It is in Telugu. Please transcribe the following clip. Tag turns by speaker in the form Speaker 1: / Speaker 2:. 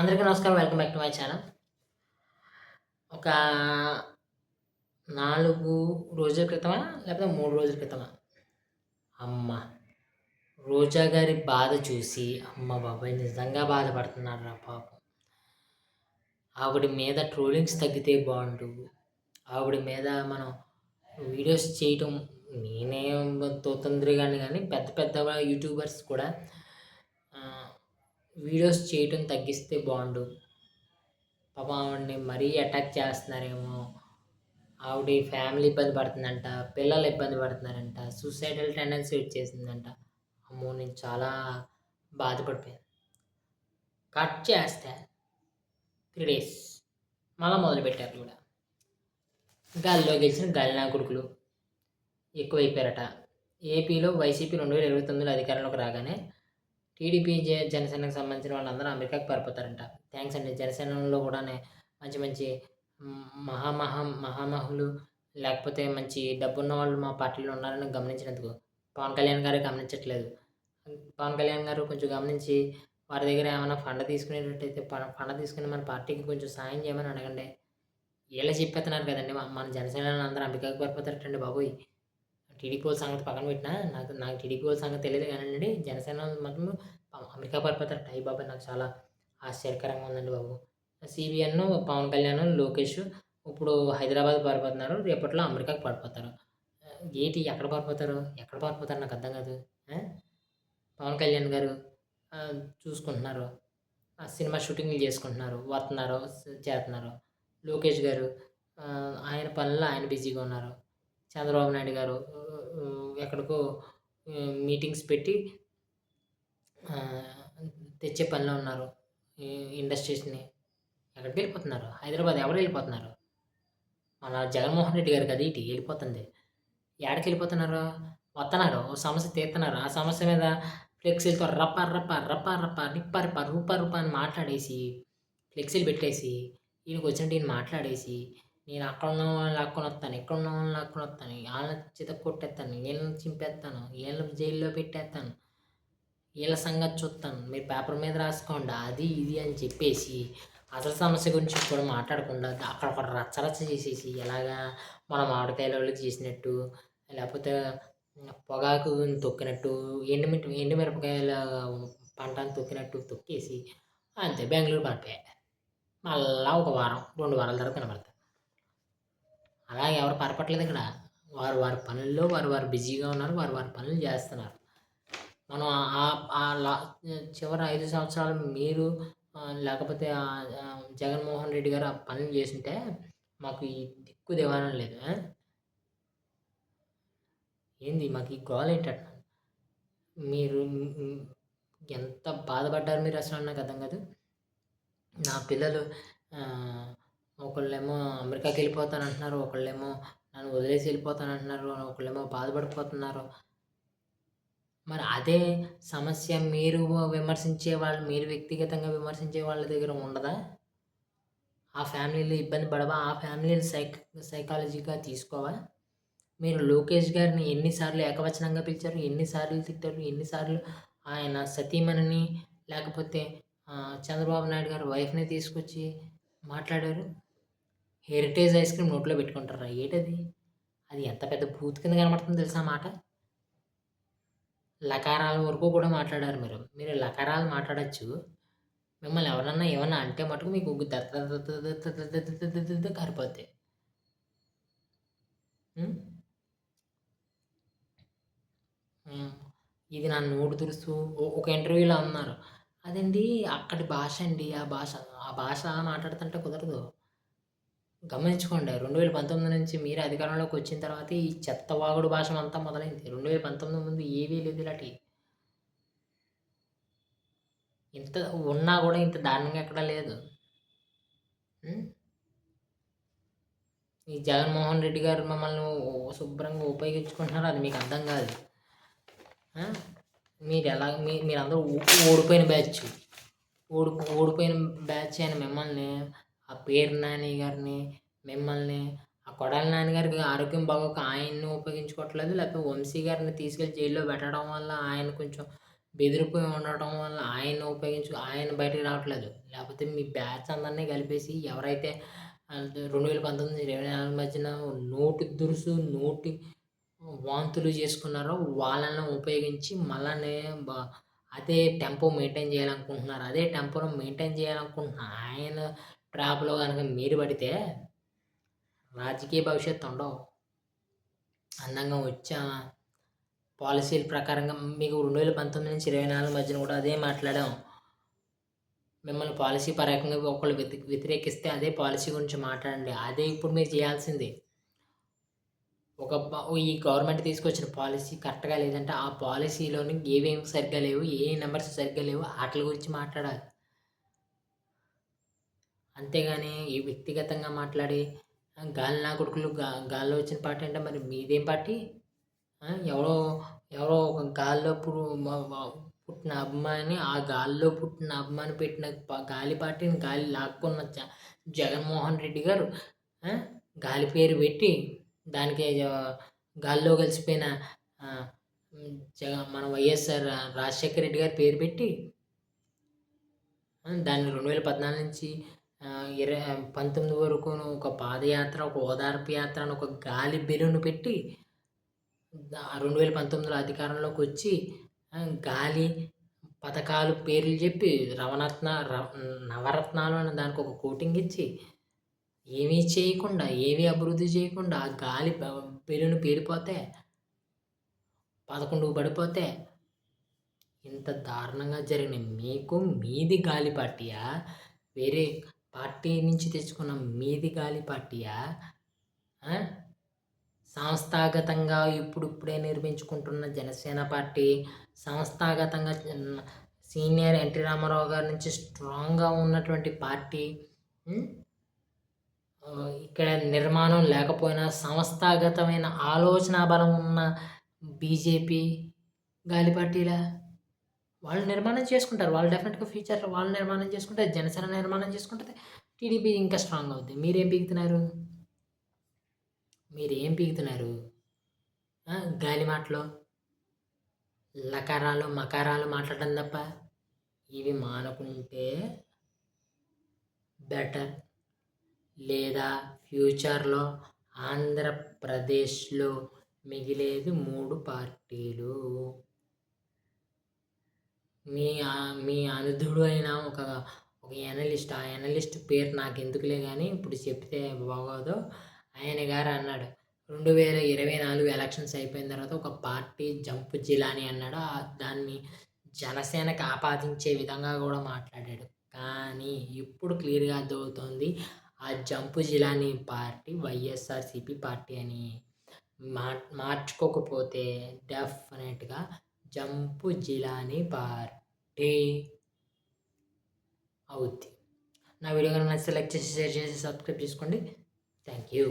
Speaker 1: అందరికీ నమస్కారం. Welcome back to my channel. ఒక నాలుగు రోజుల క్రితమా? లేకపోతే మూడు రోజుల క్రితమా? అమ్మ రోజా గారి బాధ చూసి అమ్మ బాబాయ్ నిజంగా బాధపడుతున్నారు రా పాపం. ఆవిడ మీద ట్రోలింగ్స్ తగ్గితే బాగుండు. ఆవిడ మీద మనం వీడియోస్ చేయటం నేనే తోతంద్రిగాని కానీ పెద్ద పెద్ద యూట్యూబర్స్ కూడా వీడియోస్ చేయటం తగ్గిస్తే బాగుండు. పాపం ఆవిడని మరీ అటాక్ చేస్తున్నారేమో. ఆవిడ ఫ్యామిలీ ఇబ్బంది పడుతుందంట పిల్లలు ఇబ్బంది పడుతున్నారంట సూసైడల్ టెండెన్సీ వచ్చేసిందంట. అమ్మో నేను చాలా బాధపడిపోయాను. కట్ చేస్తే త్రీ డేస్ మళ్ళీ మొదలుపెట్టారు కూడా. గాలిలో గెలిచిన గాలినా కొడుకులు ఎక్కువైపోయారట. ఏపీలో వైసీపీ రెండు వేల ఇరవై తొమ్మిదిలో అధికారంలోకి రాగానే టీడీపీ జే జనసేనకు సంబంధించిన వాళ్ళందరూ అమెరికాకి పారిపోతారంట. థ్యాంక్స్ అండి. జనసేనలో కూడా మంచి మంచి మహామహా మహామహులు లేకపోతే మంచి డబ్బున్న వాళ్ళు మా పార్టీలో ఉన్నారని గమనించినందుకు. పవన్ కళ్యాణ్ గారు గమనించట్లేదు. పవన్ కళ్యాణ్ గారు కొంచెం గమనించి వారి దగ్గర ఏమైనా ఫండ్ తీసుకునేటట్టయితే ఫండ్ తీసుకుని మన పార్టీకి కొంచెం సాయం చేయమని అడగండి. వీళ్ళే చెప్పేస్తున్నారు కదండి. మన- జనసేన అందరూ అంబికాకి పారిపోతారటండి బాబోయ్. టీడీపీ వాళ్ళ సంగతి పక్కన పెట్టినా నాకు నాకు టీడీపీ వాళ్ళ సంగతి తెలియదు కానండి జనసేన మాత్రం అమెరికా పారిపోతారట టై బాబాయ్ నాకు చాలా ఆశ్చర్యకరంగా ఉందండి బాబు. సిబిఎన్ పవన్ కళ్యాణ్ లోకేష్ ఇప్పుడు హైదరాబాద్ పారిపోతున్నారు రేపట్లో అమెరికాకి పారిపోతారు. ఏంటి ఎక్కడ పారిపోతారు? ఎక్కడ పారిపోతారు నాకు అర్థం కాదు. పవన్ కళ్యాణ్ గారు చూసుకుంటున్నారు. ఆ సినిమా షూటింగ్లు చేసుకుంటున్నారు వస్తున్నారు చేస్తున్నారు. లోకేష్ గారు ఆయన పనుల్లో ఆయన బిజీగా ఉన్నారు. చంద్రబాబు నాయుడు గారు ఎక్కడికో మీటింగ్స్ పెట్టి తెచ్చే పనిలో ఉన్నారు. ఇండస్ట్రీస్ని. ఎక్కడికి వెళ్ళిపోతున్నారు? హైదరాబాద్ ఎవరు వెళ్ళిపోతున్నారు? మన జగన్మోహన్ రెడ్డి గారు కదా ఇటు వెళ్ళిపోతుంది. ఎక్కడికి వెళ్ళిపోతున్నారు? వస్తున్నారు ఓ సమస్య తీస్తున్నారు. ఆ సమస్య మీద ఫ్లెక్సీలతో రప్ప రప్ప రప్ప రప్ప నిప్ప రప్ప రూప రూప అని మాట్లాడేసి ఫ్లెక్సీలు పెట్టేసి ఈయనకు వచ్చినట్టు ఈయన మాట్లాడేసి నేను అక్కడ ఉన్న వాళ్ళని లాక్కొని వస్తాను ఇక్కడ ఉన్న వాళ్ళని లాక్కొని వస్తాను వాళ్ళని చిత కొట్టేస్తాను వీళ్ళని చింపేస్తాను వీళ్ళ జైల్లో పెట్టేస్తాను వీళ్ళ సంగతి చూస్తాను మీరు పేపర్ మీద రాసుకోండి అది ఇది అని చెప్పేసి అసలు సమస్య గురించి కూడా మాట్లాడకుండా అక్కడ ఒక రచ్చరచ్చ చేసేసి ఎలాగా మన మామిడికాయల వాళ్ళకి చేసినట్టు లేకపోతే పొగాకు తొక్కినట్టు ఎండుమిరప ఎండుమిరపకాయల పంటను తొక్కినట్టు తొక్కేసి అంతే బెంగళూరు పడిపోయాయి మళ్ళా ఒక వారం రెండు వారాల తర్వాత కనబడతాయి అలా ఎవరు పరపట్లేదు ఇక్కడ. వారు వారి పనుల్లో వారు వారు బిజీగా ఉన్నారు. వారు వారి పనులు చేస్తున్నారు. మనం ఆ- లా చివరి ఐదు సంవత్సరాలు మీరు లేకపోతే జగన్మోహన్ రెడ్డి గారు ఆ పనులు చేస్తుంటే మాకు ఈ దిక్కు దివానం లేదు ఏంది మాకు ఈ గోల్ ఏంటంట? మీరు ఎంత బాధపడ్డారు మీరు అసలు నాకు అర్థం కాదు. నా పిల్లలు ఒకళ్ళేమో అమెరికాకి వెళ్ళిపోతాను అంటున్నారు ఒకళ్ళేమో నన్ను వదిలేసి వెళ్ళిపోతాను అంటున్నారు ఒకళ్ళేమో బాధపడిపోతున్నారు. మరి అదే సమస్య మీరు విమర్శించే వాళ్ళు మీరు వ్యక్తిగతంగా విమర్శించే వాళ్ళ దగ్గర ఉండదా? ఆ ఫ్యామిలీలు ఇబ్బంది పడవా? ఆ ఫ్యామిలీని సైక్ సైకాలజీగా తీసుకోవా? మీరు లోకేష్ గారిని ఎన్నిసార్లు ఏకవచనంగా పిలిచారు? ఎన్నిసార్లు తిట్టారు? ఎన్నిసార్లు ఆయన సతీమణిని లేకపోతే చంద్రబాబు నాయుడు గారి వైఫ్ని తీసుకొచ్చి మాట్లాడారు? హెరిటేజ్ ఐస్ క్రీమ్ నోట్లో పెట్టుకుంటారా ఏంటది అది ఎంత పెద్ద బూత్ కింద కనబడుతుందో తెలుసా మాట లకారాల వరకు కూడా మాట్లాడారు మీరు మీరు లకారాలు మాట్లాడచ్చు మిమ్మల్ని ఎవరన్నా ఏమన్నా అంటే మటుకు మీకు దత్త దత్త ఇది నా నోటు తుడుస్తూ ఒక ఇంటర్వ్యూలో అన్నారు అదండి అక్కడి భాష అండి ఆ భాష ఆ భాష మాట్లాడుతుంటే కుదరదు గమనించుకోండి. రెండు వేల పంతొమ్మిది నుంచి మీరు అధికారంలోకి వచ్చిన తర్వాత ఈ చెత్త వాగుడు భాష అంతా మొదలైంది. రెండు వేల పంతొమ్మిది ముందు ఏవీ లేదు ఇలాంటి. ఇంత ఉన్నా కూడా ఇంత దారుణంగా ఎక్కడా లేదు. ఈ జగన్మోహన్ రెడ్డి గారు మమ్మల్ని శుభ్రంగా ఉపయోగించుకుంటున్నారు అది మీకు అర్థం కాదు. మీరు ఎలా మీ మీరందరూ ఓడిపోయిన బ్యాచ్. ఓడి ఓడిపోయిన బ్యాచ్ అయిన మిమ్మల్ని ఆ పేరు నాని గారిని మిమ్మల్ని ఆ కొడాలి నాన్నగారికి ఆరోగ్యం బాగోక ఆయన్ని ఉపయోగించుకోవట్లేదు. లేకపోతే వంశీ గారిని తీసుకెళ్ళి జైల్లో పెట్టడం వల్ల ఆయన కొంచెం బెదిరిపోయి ఉండటం వల్ల ఆయన ఉపయోగించు ఆయన బయటకు రావట్లేదు. లేకపోతే మీ బ్యాచ్ అందరినీ కలిపేసి ఎవరైతే రెండు వేల పంతొమ్మిది ఇరవై నాలుగు మధ్యన నోటి దురుసు నోటి వాంతులు చేసుకున్నారో వాళ్ళని ఉపయోగించి మళ్ళీ అదే టెంపో మెయింటైన్ చేయాలనుకుంటున్నారు. అదే టెంపోను మెయింటైన్ చేయాలనుకుంటున్న ఆయన ట్రాప్లో కనుక మీరు పడితే రాజకీయ భవిష్యత్తు ఉండవు. అందంగా వచ్చా పాలసీల ప్రకారంగా మీకు రెండు వేల పంతొమ్మిది నుంచి ఇరవై నాలుగు మధ్యన కూడా అదే మాట్లాడాం. మిమ్మల్ని పాలసీ పరంగా ఒకళ్ళు వ్యతిరేకిస్తే అదే పాలసీ గురించి మాట్లాడండి. అదే ఇప్పుడు మీరు చేయాల్సింది. ఒక ఈ గవర్నమెంట్ తీసుకొచ్చిన పాలసీ కరెక్ట్గా లేదంటే ఆ పాలసీలోని ఏవేమి సరిగ్గా లేవు ఏ నెంబర్స్ సరిగ్గా లేవు వాటి గురించి మాట్లాడాలి. అంతేగాని ఈ వ్యక్తిగతంగా మాట్లాడి గాలి నా కొడుకులు గా గాల్లో వచ్చిన పార్టీ అంటే మరి మీదేం పార్టీ ఎవరో ఎవరో ఒక గాల్లో పుట్టిన అభిమాని ఆ గాల్లో పుట్టిన అభిమాని పెట్టిన గాలి పార్టీని గాలి లాక్కున్న జగన్మోహన్ రెడ్డి గారు గాలి పేరు పెట్టి దానికి గాల్లో కలిసిపోయిన జగ మన వైఎస్ఆర్ రాజశేఖర రెడ్డి గారి పేరు పెట్టి దాన్ని రెండు వేల పద్నాలుగు నుంచి ఇరవై పంతొమ్మిది వరకు ఒక పాదయాత్ర ఒక ఓదార్పు యాత్ర అని ఒక గాలి బెలూన్ పెట్టి రెండు వేల పంతొమ్మిదిలో అధికారంలోకి వచ్చి గాలి పథకాలు పేర్లు చెప్పి రవనత్న నవరత్నాలు అని దానికి ఒక కోటింగ్ ఇచ్చి ఏమీ చేయకుండా ఏమీ అభివృద్ధి చేయకుండా ఆ గాలి బెలూన్ పేలిపోతే పదకొండు పడిపోతే ఇంత దారుణంగా జరిగిన మీకు మీది గాలి పార్టీయా? వేరే పార్టీ నుంచి తెచ్చుకున్న మీది గాలి పార్టీయా? సంస్థాగతంగా ఇప్పుడిప్పుడే నిర్మించుకుంటున్న జనసేన పార్టీ సంస్థాగతంగా సీనియర్ ఎన్టీ రామారావు గారి నుంచి స్ట్రాంగ్గా ఉన్నటువంటి పార్టీ. ఇక్కడ నిర్మాణం లేకపోయినా సంస్థాగతమైన ఆలోచన బలం ఉన్న బీజేపీ గాలి పార్టీలా? వాళ్ళు నిర్మాణం చేసుకుంటారు. వాళ్ళు డెఫినెట్గా ఫ్యూచర్లో వాళ్ళు నిర్మాణం చేసుకుంటే జనసేన నిర్మాణం చేసుకుంటే టీడీపీ ఇంకా స్ట్రాంగ్ అవుతుంది మీరేం పీకుతున్నారు? మీరేం ఏం పీకుతున్నారు గాలి మాటలు. లకారాలు మకారాలు మాట్లాడడం తప్ప ఇవి మానుకుంటే బెటర్ లేదా ఫ్యూచర్లో ఆంధ్రప్రదేశ్లో మిగిలేది మూడు పార్టీలు. మీ మీ అనుధుడు అయిన ఒక ఒక ఎనలిస్ట్ ఆ ఎనలిస్ట్ పేరు నాకు ఎందుకులే కానీ ఇప్పుడు చెప్తే బాగోదు. ఆయన గారు అన్నాడు రెండు వేల ఇరవై నాలుగు ఎలక్షన్స్ అయిపోయిన తర్వాత ఒక పార్టీ జంపు జిలాని అన్నాడు. దాన్ని జనసేనకు ఆపాదించే విధంగా కూడా మాట్లాడాడు. కానీ ఇప్పుడు క్లియర్గా అర్థమవుతోంది ఆ jump Jilani party YSRCP party అని మార్చుకోకపోతే డెఫినెట్గా జంపు జిలాని పార్టీ డే అవుద్ది. నా వీడియో కనుక నచ్చితే లైక్ చేసి షేర్ చేసి సబ్స్క్రైబ్ చేసుకోండి. Thank you.